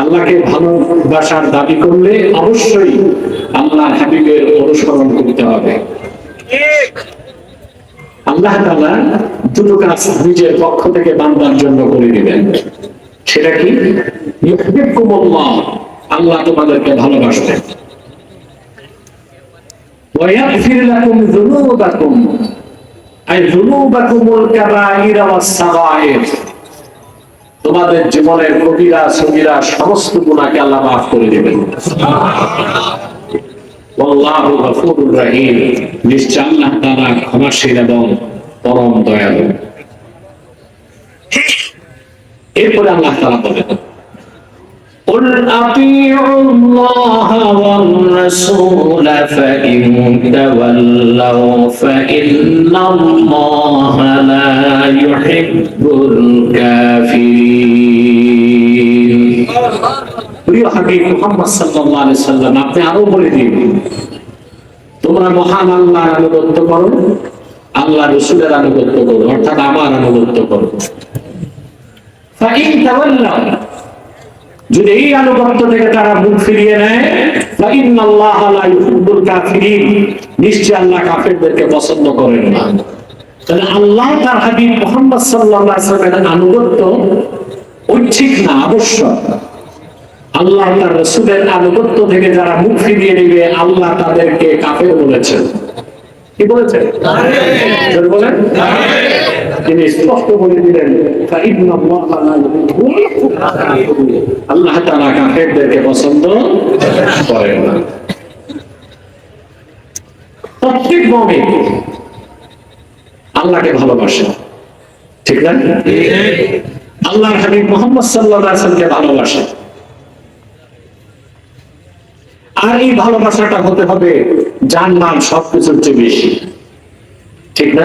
আল্লাহকে ভালোবাসার দাবি করলে অবশ্যই আল্লাহ হাবিবের অনুসরণ করতে হবে। আল্লাহ তালা দুটো কাজ নিজের পক্ষ থেকে বান্দার জন্য করে দিবেন। সেটা কি? আল্লাহ তোমাদেরকে ভালোবাসবেন। আল্লাহ তোমাদের জীবনের কবিরা সবিরা সমস্ত গুণাকে আল্লাহ মাফ করে দেবেন। এরপরে আল্লাহ তারা বলেন قل أطيعوا الله والرسول فإن تولوا فإن الله لا يحب الكافرين প্রিয় হাবিব মুহাম্মদ সাল্লাল্লাহু আলাইহি সাল্লাম আপনি আরো বলে দিন তোমরা মহান আল্লাহর আনুগত্য করো আল্লাহ রসুলের আনুগত্য করো অর্থাৎ আমার আনুগত্য করো ফাইন তাওয়াল্লাউ যদি এই আনুগত্য থেকে তারা মুখ ফিরিয়ে নেয় নিশ্চয় আল্লাহ কাফেরদেরকে পছন্দ করেন না। তাহলে আল্লাহ তার হাবিব মুহাম্মদ ওয়াসাল্লামের আনুগত্য ঐচ্ছিক না আবশ্যক? আল্লাহ তার রসুলের আনুগত্য থেকে যারা মুখ ফিরিয়ে নিবে আল্লাহ তাদেরকে কাফের বলেছেন। কি বলেছেন? বলেন। তিনি স্পষ্ট বলে দিলেন আল্লাহ তারা কাকেরদেরকে পছন্দ করে না। প্রত্যেক মমে আল্লাহকে ভালোবাসে। ঠিক না? আল্লাহর হাবিব মোহাম্মদ সাল্লাহকে ভালোবাসে। আর এই ভালোবাসাটা হতে হবে যার নাম সবকিছুর চেয়ে বেশি। ঠিক না?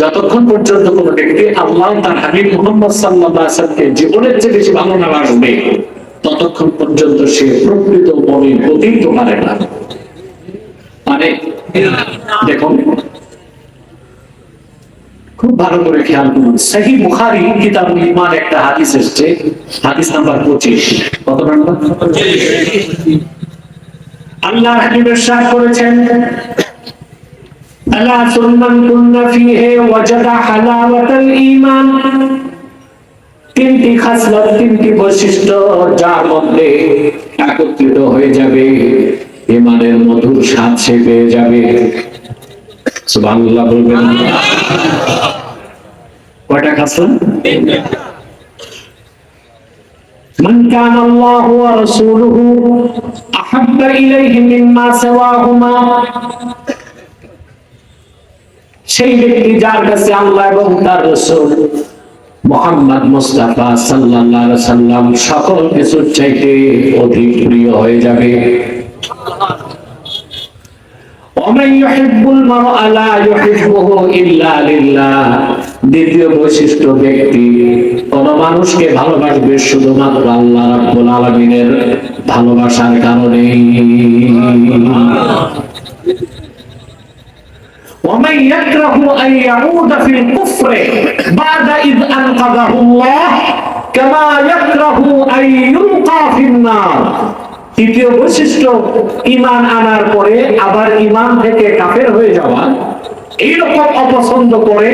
যতক্ষণ পর্যন্ত কোন ব্যক্তি আল্লাহ তার হাবিব মোহাম্মদ সাল্লাহামকে জীবনের চেয়ে বেশি ভালো না বাসবে ততক্ষণ পর্যন্ত সে প্রকৃত মনে হতেই পারে না। মানে দেখুন খুব ভালো করে খেয়াল করুন সেই বুখারি কিতাবুল ইমান একটা হাদিস এসছে হাদিস নাম্বার পঁচিশ। কত নাম্বার? আল্লাহ হাবিবের সাথ করেছেন। আলা সুন্নান কুন্না ফিহি ওয়াজাদা হালাওয়াতাল ঈমান তিনটি খাসলত তিনটি বৈশিষ্ট্য যার মধ্যে একত্রিত হয়ে যাবে ইমানের মধুর স্বাদ সে পেয়ে যাবে সুবহানাল্লাহ বলবেন কয়টা খাসলত من كان الله ورسوله أحب إليه مما سواهما সেই ব্যক্তি যার কাছে আল্লাহ এবং তার রসুল মোহাম্মদ মুস্তাফা সাল্লাহ সাল্লাম সকল কিছুর চাইতে অধিক প্রিয় হয়ে যাবে। দ্বিতীয় বৈশিষ্ট্য ব্যক্তি কোন মানুষকে ভালোবাসবে শুধুমাত্র আল্লাহ ভালোবাসার কারণে ومن يكره أن يعود في الكفر بعد إذ أنقذه الله كما يكره أن يلقى في النار তৃতীয় বৈশিষ্ট্য ইমান আনার পরে আবার ইমান থেকে কাফের হয়ে যাওয়া এইরকম অপছন্দ করে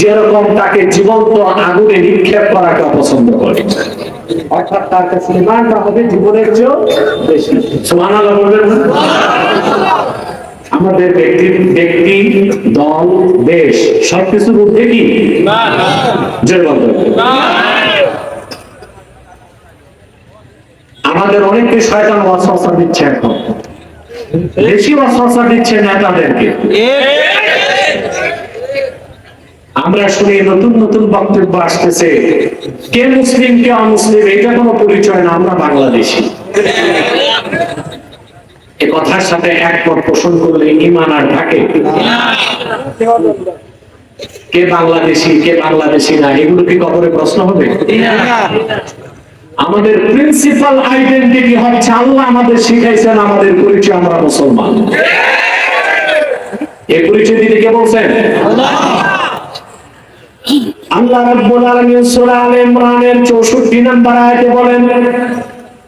যেরকম তাকে জীবন্ত আগুনে নিক্ষেপ করাকে অপছন্দ করে অর্থাৎ তার কাছে ইমানটা হবে জীবনের চেয়েও বেশি সুবহানাল্লাহ বলবেন না? আমাদের ব্যক্তি ব্যক্তি, দল, দেশ, সবকিছুর ঊর্ধ্বে কি। আমাদের অনেককে শয়তান ওয়াসওয়াসা দিচ্ছে এখন। বেশি ওয়াসওয়াসা দিচ্ছে নেতাদেরকে। আমরা শুনি নতুন নতুন বক্তব্য আসতেছে। কে মুসলিম, কে অমুসলিম এটা কোনো পরিচয় না, আমরা বাংলাদেশি। এ কথার সাথে একমত পোষণ করলে ইমান আর থাকে। কে বাংলাদেশি কে বাংলাদেশি না, এগুলো কি কবরে প্রশ্ন হবে? আমাদের প্রিন্সিপাল আইডেন্টিটি হচ্ছে আল্লাহ আমাদের শিখাইছেন, আমাদের পরিচয় আমরা মুসলমান। এই পরিচয় দিতে কে বলছেন? আল্লাহ রাব্বুল আলামিন সূরা আলে ইমরানের 64 নম্বর আয়াতে বলেন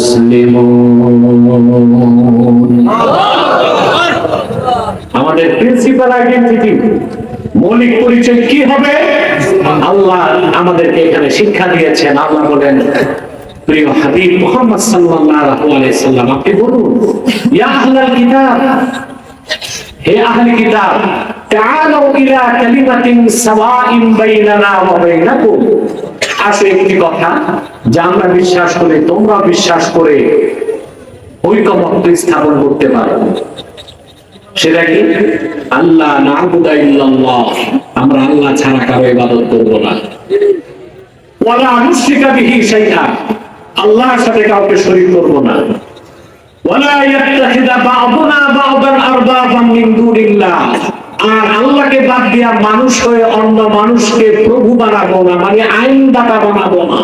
মুসলিমুন। আমাদের প্রিন্সিপাল আইডেন্টিটি মৌলিক পরিচয় কি হবে? আল্লাহ আমাদেরকে এখানে শিক্ষা দিয়েছেন। আল্লাহ বলেন, প্রিয় হাবিব মুহাম্মদ সাল্লাল্লাহু আলাইহি সাল্লাম, আপনি বলুন, ইয়া আহলাল কিতাব, হে আহলে কিতাব তাআলু ইলা কালিমাতিন সাওয়াইন বাইনানা ওয়া বাইনাকুম। আসো একটি কথা, যা আমরা বিশ্বাস করি, তোমরা বিশ্বাস করে ঐকমত্য স্থাপন করতে পারো। সেটা কি? আল্লাহ আমরা আল্লাহ ছাড়া কারও ইবাদত করব না। ওয়ালা আনুশরিকা বিহি শাইআ। আল্লাহর সাথে কাউকে শরীক করব না। ওয়ালা ইয়াত্তাখিদা বা'দুনা বা'দান আরবাবান মিন দুনিল্লাহ। আর আল্লাহকে বাদ দিয়া মানুষ হয়ে অন্য মানুষকে প্রভু বানাবো না মানে আইনদাতা বানাবো না।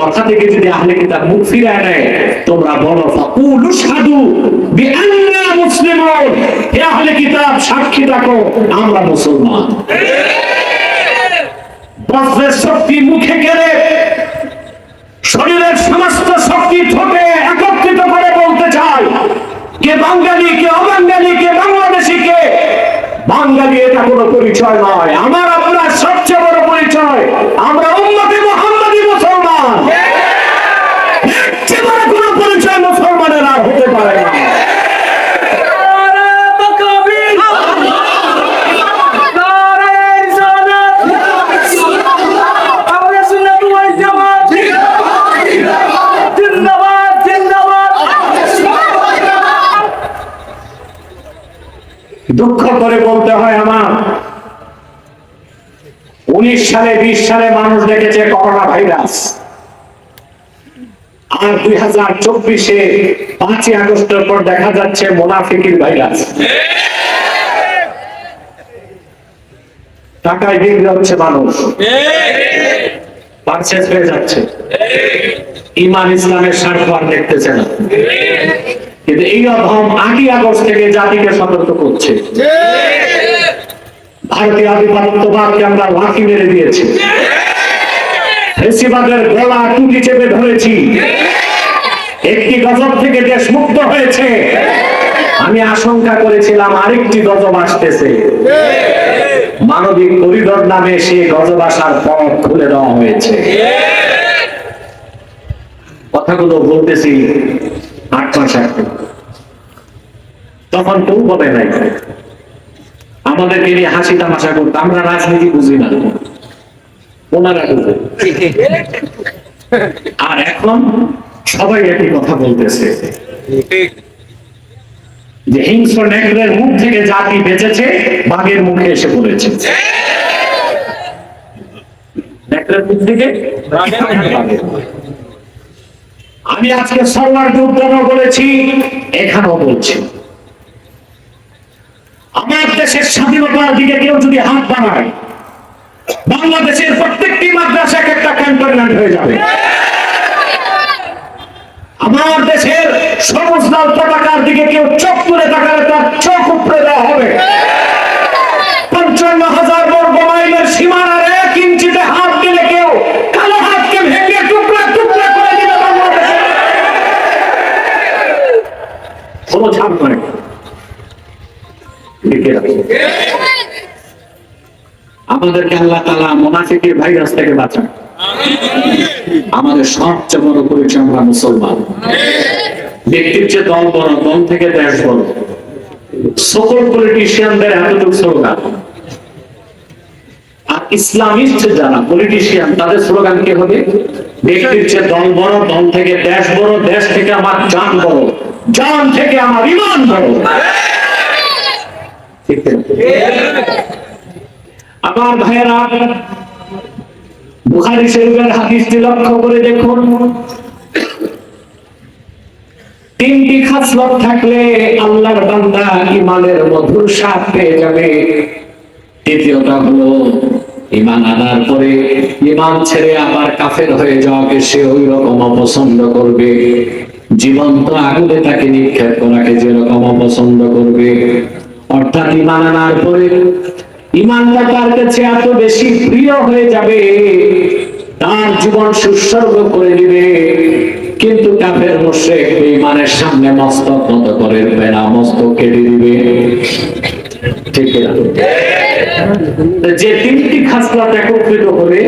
কথা তোমরা মুসলিমুন। শক্তি মুখে গেলে শরীরের সমস্ত শক্তি ঠোঁটে একত্রিত করে বলতে চাই কে বাঙালি, কে অবাঙালি, কে বাংলাদেশি, কে? বাঙালি, এটা কোনো পরিচয় নয়। আমার আপনার সবচেয়ে বড় পরিচয়। আমরা উন্নতি মোহাম্মদী মুসলমান এর চেয়ে বড় কোনো পরিচয় মুসলমানের আর হতে পারে না নারে তাকবীর নারে রিসালাত আহলে সুন্নাত ওয়াল জামাত জিন্দাবাদ জিন্দাবাদ দুঃখ করে বলতে হয় আমার উনিশ সালে, বিশ সালে মানুষ দেখেছে করোনা ভাইরাস। আর দুই হাজার চব্বিশে পাঁচই আগস্টের পর দেখা যাচ্ছে মোনাফিকির ভাইরাস। টাকায় বিক্রি হচ্ছে মানুষ। হয়ে যাচ্ছে। ইমান ইসলামের স্বার্থ আর দেখতেছে না। কিন্তু এই অধম আটই আগস্ট থেকে জাতিকে সতর্ক করছে। আমরা মেরে দিয়েছি। গলা টুটি চেপে ধরেছি। একটি গজব থেকে দেশ মুক্ত হয়েছে। আমি আশঙ্কা করেছিলাম আরেকটি গজব আসতেছে। মানবিক করিডোর নামে সে গজব আসার পথ খুলে দেওয়া হয়েছে। কথাগুলো বলতেছি আট মাস তখন কেউ বলে নাই। আমাদেরকে নিয়ে হাসি তামাশা করতো, আমরা রাজনীতি বুঝি না। ওনারা বুঝে। আর এখন সবাই একই কথা বলতেছে। যে হিংস্র নেকড়ের মুখ থেকে জাতি বেঁচেছে, বাঘের মুখে এসে পড়েছে। আমি আজকে সরকারকে উদ্যানও বলেছি এখানেও বলছি। আমার দেশের স্বাধীনতার দিকে কেউ যদি হাত বাড়ায়, বাংলাদেশের প্রত্যেকটি মাদ্রাসা এক একটা ক্যান্টনমেন্ট হয়ে যাবে। আমার দেশের সবুজ লাল পতাকার দিকে কেউ চোখ তুলে তাকালে তার চোখ উপড়ে দেওয়া হবে পঞ্চান্ন হাজার বর্গ মাইলের সীমানার এক ইঞ্চিতে হাত দিলে কেউ কালো হাতকে ভেঙে টুকরা টুকরা করে দিবে বাংলাদেশে কোনো ছাড় নয় রাখো। আমাদেরকে আল্লাহ তালা মোনাফিকের ভাইরাস থেকে বাঁচান। আমাদের সবচেয়ে বড় পরিচয় আমরা মুসলমান। ব্যক্তির চেয়ে দল বড়, দল থেকে দেশ বড়। সকল পলিটিশিয়ানদের এতটুকু স্লোগান। আর ইসলামিস্ট যারা, পলিটিশিয়ান, তাদের স্লোগান কি হবে? ব্যক্তির চেয়ে দল বড়, দল থেকে দেশ বড়, দেশ থেকে আমার জান বড়। জান থেকে আমার ইমান বড়। আমার ভাইয়েরা, বুখারী শরীফের হাদিসটি লক্ষ্য করে দেখুন। তিনটি থাকলে আল্লাহর বান্দা ইমানের মধুর স্বাদ পেয়ে যাবে। তৃতীয়টা হলো ইমান আনার পরে ইমান ছেড়ে আবার কাফের হয়ে যাওয়াকে সে ওই রকম অপছন্দ করবে। জীবন্ত আগুনে তাকে নিক্ষেপ করাকে যেরকম অপছন্দ করবে। অর্থাৎ ইমান আনার পরে ইমানটা তার কাছে এত বেশি প্রিয় হয়ে যাবে, তার জীবন সুসর্গ করে দিবে। কিন্তু কাফের মুশরিক ইমানের সামনে মস্তক নত করে না মস্তক কেটে দিবে। যে তিনটি খাসলাত একত্রিত করে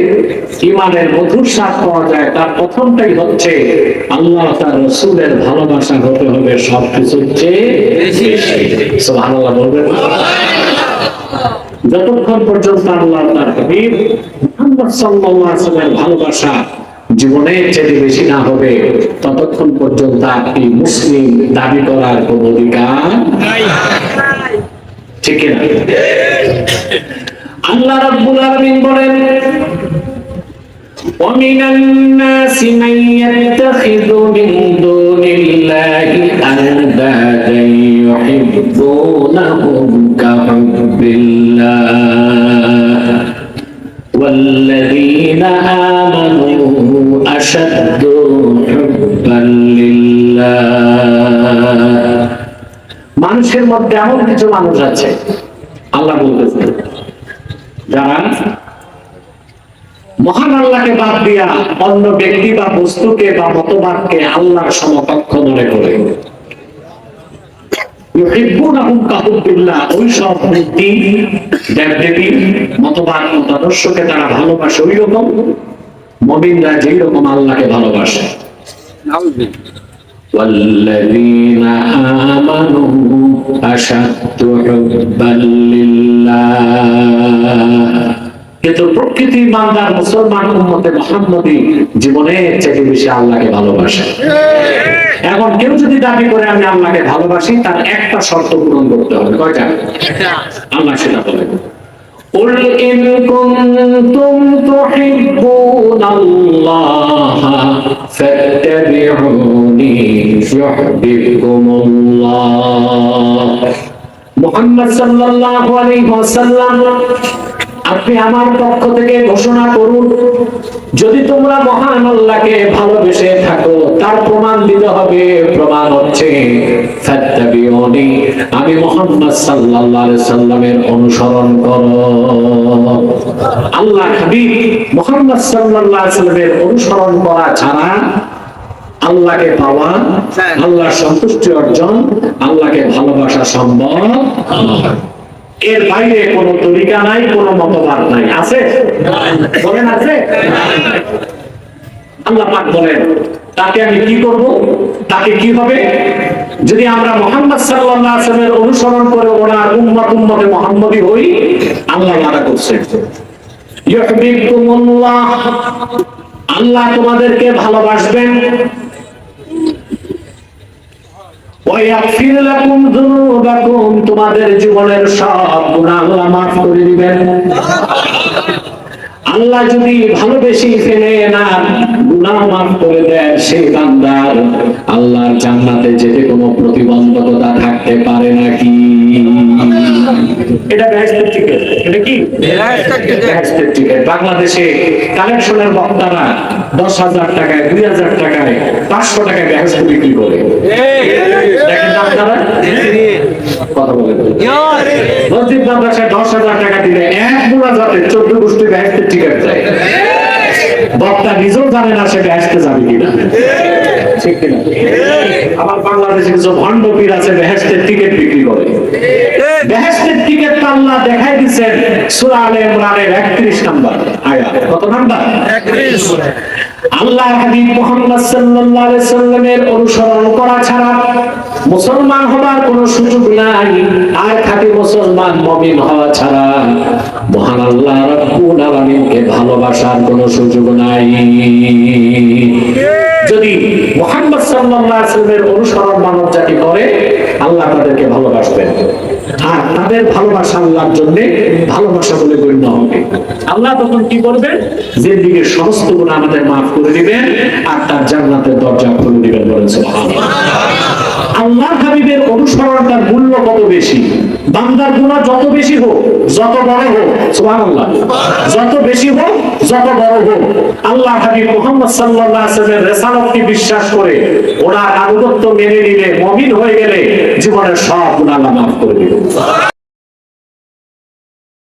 ইমানের মধুর স্বাদ পাওয়া যায়, তার প্রথমটাই হচ্ছে আল্লাহ তার রসুলের ভালোবাসা হতে হবে সব কিছুর চেয়ে বেশি। বলবেন যতক্ষণ পর্যন্ত আল্লাহ তার হাবিব মুহাম্মদ সাল্লাল্লাহু ভালোবাসা জীবনের চেয়ে বেশি না হবে, ততক্ষণ পর্যন্ত আপনি মুসলিম দাবি করার কোন অধিকার ঠিক না আল্লাহ রাব্বুল আলামিন বলেন ومن الناس من يتخذ من دون الله أندادا يحبونهم كحب الله والذين آمنوا أشد মধ্যে এমন কিছু মানুষ আছে। আল্লাহ বলতেছে যারা মহান আল্লাহকে বাদ দিয়া অন্য ব্যক্তি বা বস্তুকে বা মতবাদকে আল্লাহর সমকক্ষ মনে করে। তারা ভালোবাসে ওই রকম আল্লাহকে ভালোবাসে। والذين آمنوا أشد حبا لله কিন্তু প্রকৃতি বান্দার মুসলমান উম্মতে মোহাম্মদী জীবনের চেয়ে বেশি আল্লাহকে ভালোবাসে এখন কেউ যদি দাবি করে আমি আল্লাহকে ভালোবাসি তার একটা শর্ত পূরণ করতে হবে কয়টা আল্লাহ সেটা বলে قل إن كنتم تحبون الله মোহাম্মদ সাল্লাল্লাহু আলাইহি ওয়াসাল্লাম, আপনি আমার পক্ষ থেকে ঘোষণা করুন, যদি তোমরা মহান আল্লাহকে ভালোবেসে থাকো, তার প্রমাণ দিতে হবে, প্রমাণ হচ্ছে আমি মোহাম্মদ সাল্লাল্লাহু সাল্লামের অনুসরণ করো। আল্লাহ হাবিব মোহাম্মদ সাল্লাল্লাহু আলাইহি সাল্লামের অনুসরণ করা ছাড়া আল্লাহকে পাওয়া আল্লাহর সন্তুষ্টি অর্জন আল্লাহকে ভালোবাসা সম্ভব। এর বাইরে কোনো তরিকা নাই কোনো মতবাদ নাই। আছে? বলেন আছে? আল্লাহ পাক বলেন তাকে আমি কি করব? তাকে কি হবে? যদি আমরা মোহাম্মদ সাল্লাল্লাহু আলাইহি ওয়াসাল্লামের অনুসরণ করে ওনার উম্মত উম্মতে মুহাম্মদী হই আল্লাহ করছেন। ইউহিব্বুকুমুল্লাহ। আল্লাহ তোমাদেরকে ভালোবাসবেন। তোমাদের জীবনের সব আল্লাহ মাফ করে দিবেন। আল্লাহ যদি ভালোবেসে ফেলে না গুনাহ মাফ করে দেন, সেই বান্দার আল্লাহর জান্নাতে যেতে কোনো প্রতিবন্ধকতা থাকতে পারে নাকি? এটা টিকিট এটা কি? টিকিট বাংলাদেশে কালেকশনের বক্তারা দশ হাজার টাকায় দুই হাজার টাকায় পাঁচশো টাকায় বিক্রি করে। দেখেন আপনারা? কথা বলেন। মসজিদ মাদ্রাসায় দশ হাজার টাকা দিলে এক মুনাজাতে চোদ্দ গোষ্ঠী বেহেস্তের টিকিট দেয়। বক্তা নিজেও জানে না সে বেহেস্তে যাবে কিনা। ঠিক কিনা? বাংলাদেশে কিছু ভণ্ড পীর আছে বেহেস্তের টিকিট বিক্রি করে। বেহেস্তের টিকিট আল্লাহ দেখাই দিচ্ছেন সূরা আলে ইমরানের 31 নাম্বার আয়াত। কত নাম্বার? আল্লাহ হাবিব মুহাম্মদ সাল্লাল্লাহু আলাইহি সাল্লামের অনুসরণ করা ছাড়া মুসলমান হবার কোনো সুযোগ নাই। আর খাঁটি মুসলমান মমিন হওয়া ছাড়া মহান আল্লাহ রাব্বুল আলামিনকে ভালোবাসার কোনো সুযোগ নাই। যদি মুহাম্মদ সাল্লাল্লাহু আলাইহি ওয়াসাল্লামের অনুসরণ মানব জাতি করে, আল্লাহ তাদেরকে ভালোবাসবেন। আর তাদের ভালোবাসা আল্লাহর জন্য ভালোবাসা বলে গণ্য হবে। আল্লাহ তখন কি করবেন? যে দিকে সমস্ত গুণ আমাদের মাফ করে দিবেন আর তার জান্নাতের দরজা খুলে দিবেন বলেন সুবহানাল্লাহ। আল্লাহ হাবিবের অনুসরণটার মূল্য কত বেশি? বান্দার গুণা যত বেশি হোক, যত বড় হোক, সুবহানাল্লাহ। যত বেশি হোক, যত বড় হোক। আল্লাহ হাবিব মুহাম্মদ সাল্লাল্লাহু আলাইহি ওয়াসাল্লামের রিসালাতকে বিশ্বাস করে ওনার আনুগত্য মেনে নিলে, মুমিন হয়ে গেলে জীবনের সব গুণা আল্লাহ মাফ করে দিবেন।